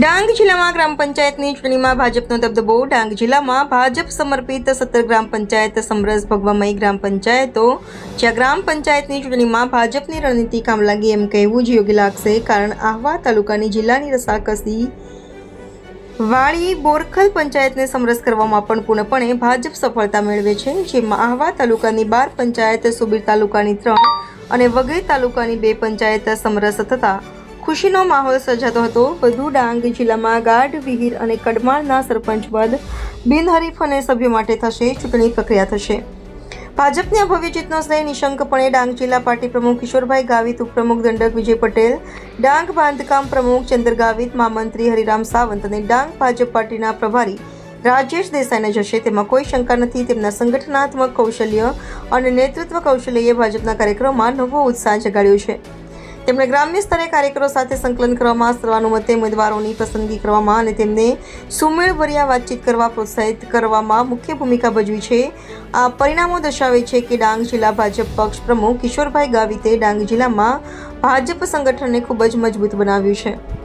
ડાંગ જિલ્લામાં ગ્રામ પંચાયતની ચૂંટણીમાં ભાજપનો દબદબો. ડાંગ જિલ્લામાં ભાજપ સમર્પિત સત્તર ગ્રામ પંચાયત સમરસ ભગવામય ગ્રામ પંચાયતો. જ્યાં ગ્રામ પંચાયતની ચૂંટણીમાં ભાજપની રણનીતિ કામ લાગી એમ કહેવું જ યોગ્ય લાગશે. કારણ આહવા તાલુકાની જિલ્લાની રસાકસી વાળી બોરખલ પંચાયતને સમરસ કરવામાં પણ પૂર્ણપણે ભાજપ સફળતા મેળવે છે. જેમાં આહવા તાલુકાની બાર પંચાયત, સુબીર તાલુકાની ત્રણ અને વઘઈ તાલુકાની બે પંચાયત સમરસ થતા ખુશીનો માહોલ સર્જાતો હતો. વધુ ડાંગ જિલ્લામાં ગાઢ વિહીર અને કડમાળના સરપંચ પદ બિનહરીફ અને સભ્યો માટે થશે ચૂંટણી પ્રક્રિયા થશે. ભાજપની અભવ્ય ભવ્ય જીતનો શ્રેય નિશંકપણે ડાંગ જિલ્લા પાર્ટી પ્રમુખ કિશોરભાઈ ગાવિત, ઉપપ્રમુખ દંડક વિજય પટેલ, ડાંગ બાંધકામ પ્રમુખ ચંદ્ર ગાવિત, મહામંત્રી હરિરામ સાવંત અને ડાંગ ભાજપ પાર્ટીના પ્રભારી રાજેશ દેસાઈને જશે. તેમાં કોઈ શંકા નથી. તેમના સંગઠનાત્મક કૌશલ્ય અને નેતૃત્વ કૌશલ્યએ ભાજપના કાર્યક્રમમાં નવો ઉત્સાહ જગાડ્યો છે. તેમણે ગ્રામ્ય સ્તરે કાર્યકરો સાથે સંકલન કરવામાં સર્વાનુમતે ઉમેદવારોની પસંદગી કરવામાં અને તેમને સુમેળભર્યા વાતચીત કરવા પ્રોત્સાહિત કરવામાં મુખ્ય ભૂમિકા ભજવી છે. આ પરિણામો દર્શાવે છે કે ડાંગ જિલ્લા ભાજપ પક્ષ પ્રમુખ કિશોરભાઈ ગાવિતે ડાંગ જિલ્લામાં ભાજપ સંગઠનને ખૂબ જ મજબૂત બનાવ્યું છે.